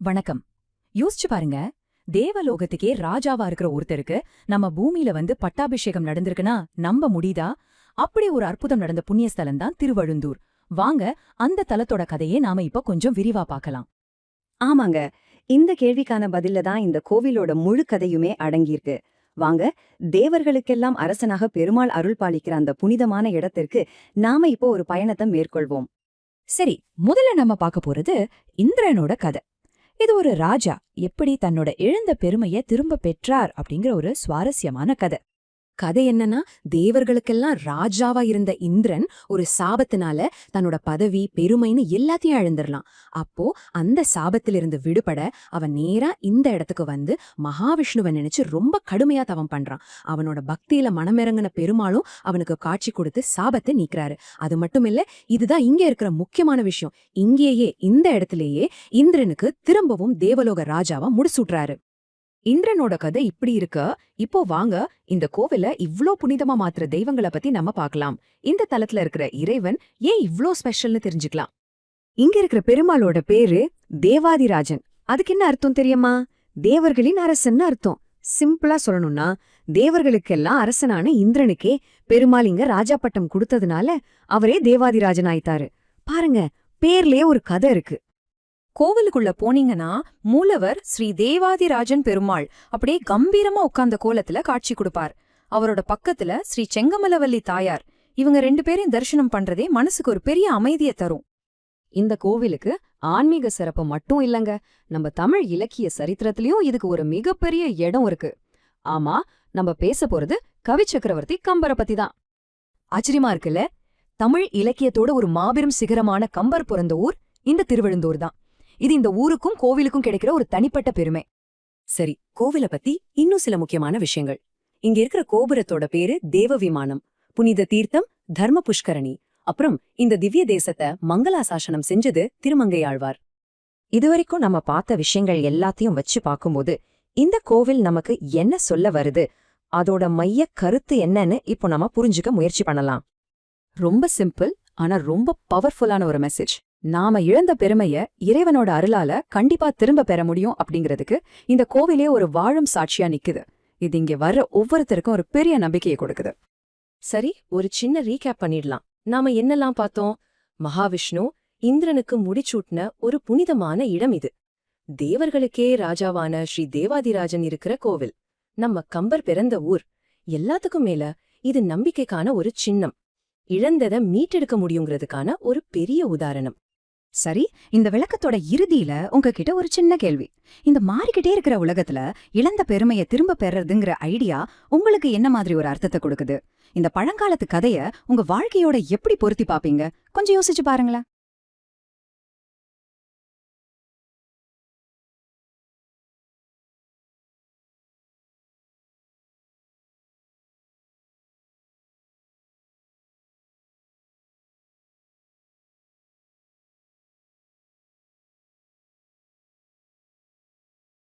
வணக்கம். யோசிச்சு பாருங்க தேவலோகத்துக்கே ராஜாவா இருக்கிற ஒருத்தருக்கு நம்ம பூமியில வந்து பட்டாபிஷேகம் நடந்திருக்குன்னா நம்ப முடியுதா? அப்படி ஒரு அற்புதம் நடந்த புண்ணியஸ்தலம் தான் திருவழுந்தூர். வாங்க அந்த தலத்தோட கதையே நாம இப்ப கொஞ்சம் விரிவா பார்க்கலாம். ஆமாங்க இந்த கேள்விக்கான பதில்ல தான் இந்த கோவிலோட முழு கதையுமே அடங்கியிருக்கு. வாங்க தேவர்களுக்கெல்லாம் அரசனாக பெருமாள் அருள் பாலிக்கிற அந்த புனிதமான இடத்திற்கு நாம இப்போ ஒரு பயணத்தை மேற்கொள்வோம். சரி முதல்ல நம்ம பார்க்க போறது இந்திரனோட கதை. இது ஒரு ராஜா. எப்படி தன்னோட இழந்த பெருமையை திரும்ப பெற்றார் அப்படிங்கிற ஒரு சுவாரஸ்யமான கதை. கதை என்னன்னா தேவர்களுக்கெல்லாம் ராஜாவா இருந்த இந்திரன் ஒரு சாபத்தினால தன்னோட பதவி பெருமைன்னு எல்லாத்தையும் இழந்துடலாம். அப்போ அந்த சாபத்திலிருந்து விடுபட அவன் நேரா இந்த இடத்துக்கு வந்து மகாவிஷ்ணுவை நினைச்சு ரொம்ப கடுமையா தவம் பண்றான். அவனோட பக்தியில மனமிறங்கின பெருமாளும் அவனுக்கு காட்சி கொடுத்து சாபத்தை நீக்கிறாரு. அது மட்டும் இல்ல இதுதான் இங்க இருக்கிற முக்கியமான விஷயம். இங்கேயே இந்த இடத்திலேயே இந்திரனுக்கு திரும்பவும் தேவலோக ராஜாவா முடிசூட்டுறாரு. இந்திரனோட கதை இப்படி இருக்க. இப்போ வாங்க இந்த கோவில இவ்ளோ புனிதமா மாத்துற தெய்வங்களை பத்தி நம்ம பார்க்கலாம் இந்த தலத்துல இருக்கிற இறைவன் ஏன் இவ்ளோ ஸ்பெஷல்னு தெரிஞ்சுக்கலாம். இங்க இருக்கிற பெருமாளோட பேரு தேவாதிராஜன். அதுக்கு என்ன அர்த்தம் தெரியுமா? தேவர்களின் அரசன்னு அர்த்தம். சிம்பிளா சொல்லணும்னா தேவர்களுக்கெல்லாம் அரசனான இந்திரனுக்கே பெருமாள் இங்க ராஜா பட்டம் கொடுத்ததுனால அவரே தேவாதிராஜன் ஆயிட்டாரு. பாருங்க பேர்லயே ஒரு கதை இருக்கு. கோவிலுக்குள்ள போனீங்கன்னா மூலவர் ஸ்ரீ தேவாதிராஜன் பெருமாள் அப்படியே கம்பீரமா உட்கார்ந்த கோலத்துல காட்சி கொடுப்பார். அவரோட பக்கத்துல ஸ்ரீ செங்கமலவல்லி தாயார். இவங்க ரெண்டு பேரையும் தரிசனம் பண்றதே மனசுக்கு ஒரு பெரிய அமைதியை தரும். இந்த கோவிலுக்கு ஆன்மீக சிறப்பு மட்டும் இல்லங்க. நம்ம தமிழ் இலக்கிய சரித்திரத்திலயும் இதுக்கு ஒரு மிகப்பெரிய இடம் இருக்கு. ஆமா நம்ம பேச போறது கவி சக்கரவர்த்தி கம்பரை பத்தி தான். ஆச்சரியமா இருக்குல்ல? தமிழ் இலக்கியத்தோட ஒரு மாபெரும் சிகரமான கம்பர் பிறந்த ஊர் இந்த திருவழுந்தூர் தான். இது இந்த ஊருக்கும் கோவிலுக்கும் கிடைக்கிற ஒரு தனிப்பட்ட பெருமை. சரி கோவில பத்தி இன்னும் சில முக்கியமான விஷயங்கள். இங்க இருக்கிற கோபுரத்தோட பேரு தேவ விமானம் புனித தீர்த்தம் தர்ம புஷ்கரணி அப்புறம் இந்த திவ்ய தேசத்தை மங்களாசாசனம் செஞ்சது திருமங்கையாழ்வார் இதுவரைக்கும் நம்ம பார்த்த விஷயங்கள் எல்லாத்தையும் வச்சு பார்க்கும்போது இந்த கோவில் நமக்கு என்ன சொல்ல வருது? அதோட மைய கருத்து என்னன்னு இப்போ நம்ம புரிஞ்சுக்க முயற்சி பண்ணலாம். ரொம்ப சிம்பிள் ஆனா ரொம்ப பவர்ஃபுல்லான ஒரு மெசேஜ் நாம இழந்த பெருமைய இறைவனோட அருளால கண்டிப்பா திரும்ப பெற முடியும் அப்படிங்கிறதுக்கு இந்த கோவிலே ஒரு வாழும் சாட்சியா நிக்குது. இது இங்க வர்ற ஒவ்வொருத்தருக்கும் ஒரு பெரிய நம்பிக்கையை கொடுக்குது. சரி ஒரு சின்ன ரீகேப் பண்ணிடலாம். நாம என்னெல்லாம் பார்த்தோம்? மகாவிஷ்ணு இந்திரனுக்கு முடிச்சூட்டின ஒரு புனிதமான இடம் இது. தேவர்களுக்கே ராஜாவான ஸ்ரீ தேவாதிராஜன் இருக்கிற கோவில். நம்ம கம்பர் பிறந்த ஊர். எல்லாத்துக்கும் மேல இது நம்பிக்கைக்கான ஒரு சின்னம். இழந்தத மீட்டெடுக்க முடியுங்கிறதுக்கான ஒரு பெரிய உதாரணம். சரி இந்த விளக்கத்தோட இறுதியில உங்ககிட்ட ஒரு சின்ன கேள்வி. இந்த மாறிக்கிட்டே இருக்கிற உலகத்துல இழந்த பெருமையை திரும்ப பெறறதுங்கிற ஐடியா உங்களுக்கு என்ன மாதிரி ஒரு அர்த்தத்தை கொடுக்குது? இந்த பழங்காலத்து கதைய உங்க வாழ்க்கையோட எப்படி பொருத்தி பாப்பீங்க கொஞ்சம் யோசிச்சு பாருங்களேன்.